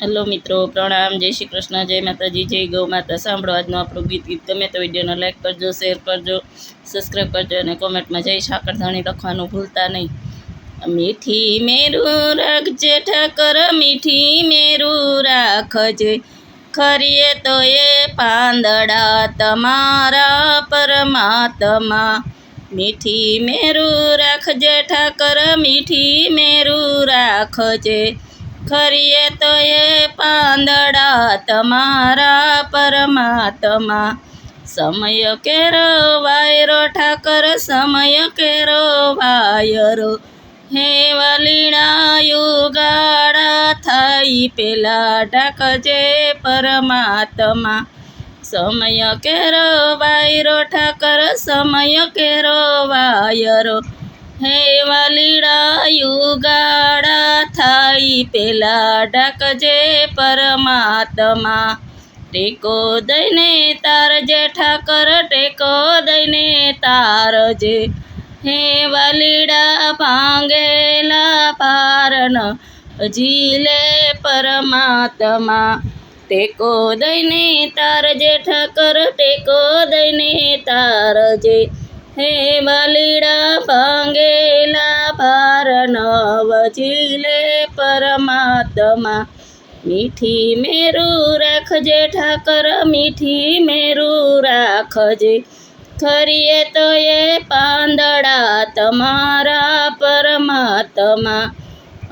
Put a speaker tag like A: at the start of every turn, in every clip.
A: Hello મિત્રો, પ્રણામ, જય શ્રી કૃષ્ણ, જય માતાજી, જય ગૌ માતા. સાંભળો આજનું આપણું ગીત ગીત ગમે તો વિડીયોને લાઇક કરજો શેર કરજો સબસ્ક્રાઈબ કરજો અને કોમેન્ટમાં જય સાકરધાણી લખવાનું ભૂલતા નહીં. મીઠી મેરું રાખજે ઠાકર, મીઠી મેરું રાખજે ખરીએ તો એ પાંદડા તમારા પરમાત્મા. મીઠી મેરું રાખજે ઠાકર, મીઠી મેરું રાખજે ખરીએ તો એ પાંદડા તમારા પરમાત્મા. સમય કેરો વાયરો, ઠાકર, સમય કેરો વાયરો. હે વલીણા યુગાડા થાય પેલા ઢાકજે પરમાત્મા. સમય કેરો વાયરો, ઠાકર, સમય કેરો વાયરો. હે વાલીડા, યુગાડા થાય પેલા ઢકજે પરમાત્મા. ટેકો દઈને તારજે ઠાકર, ટેકો દઈને તારજે હે વાલીડા, ભાંગેલા પારન જીલે પરમાત્મા. ટેકો દઈને તારજે ઠાકર, ટેકો દઈને તારજે હે વાલીડા ભાંગેલા પારન વજીલે પરમાત્મા. મીઠી મેરું રાખજે ઠાકર, મીઠી મેરું રાખજે. ખરીએ તો એ પાંદડા તમારા પરમાત્મા.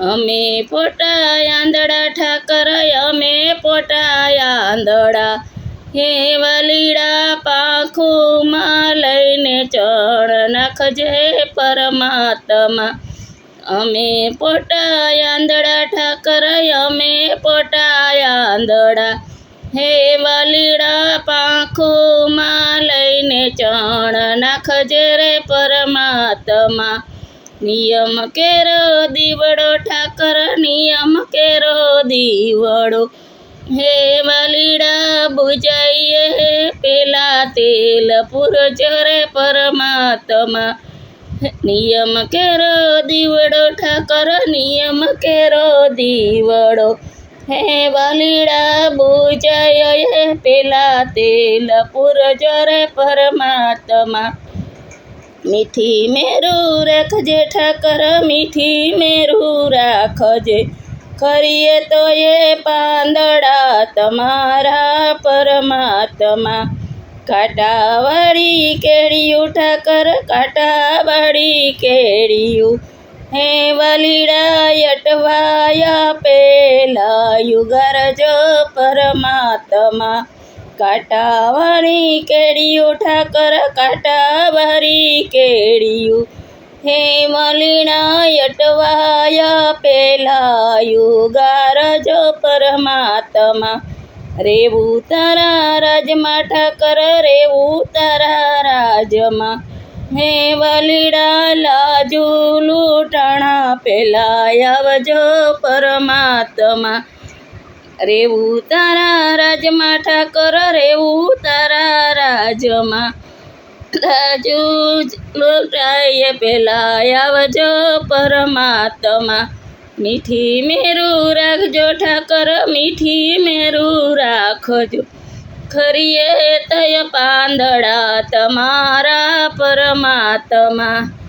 A: અમે પોટા આંદડા ઠાકર, અમે પોટા આંદડા હે વલીડા પાંખુમાં લઈને ચણ નાખજે પરમાત્મા. અમે પોટાયા આંધળા ઠાકર, અમે પોટાયા આંધળા. હે વલીડા પાંખોમાં લઈને ચણ નાખજે રે પરમાત્મા. નિયમ કેરો દીવડો ઠાકર, નિયમ કેરો દીવડો. હે વલીડા બુજાઈએ પેલા તેલ પુરજો રે પરમાત્મા. નિયમ કેરો દીવડો, ઠાકર, નિયમ કેરો દીવડો. હે વાલીડા બુજાય પેલા તેલ પુરજો રે પરમાત્મા. મીઠી મેરું રાખજે, ઠાકર, મીઠી મેરું રાખજે. કરીએ તો એ પાંદડા તમારા પરમાત્મા. કાંટાવાળી કેળિયું ઠાકર કાંટાવાળી કેળિયું હે વલીડા અટવાયા પેલા યુગરજો પરમાત્મા. કાંટાવાળી કેળિયું ઠાકર કાંટાવાળી કેળિયું હે મલીણા યટવાયા પેલા યુગારજો પરમાત્મા. રેવું તારા રાજમાં ઠાકર, રેવું તારા રાજમાં. હે વલીડા લાજુ લૂંટણા, પેલા આવજો પરમાત્મા. રેવું તારા રાજમાં ઠાકર, રેવું તારા રાજમાં. રાજુ લૂંટાય પેલા આવજો પરમાત્મા. મીઠી મેરું રાખજો ઠાકર, મીઠી મેરું રાખજો. ખરીએ તય પાંદડા તમારા પરમાત્મા.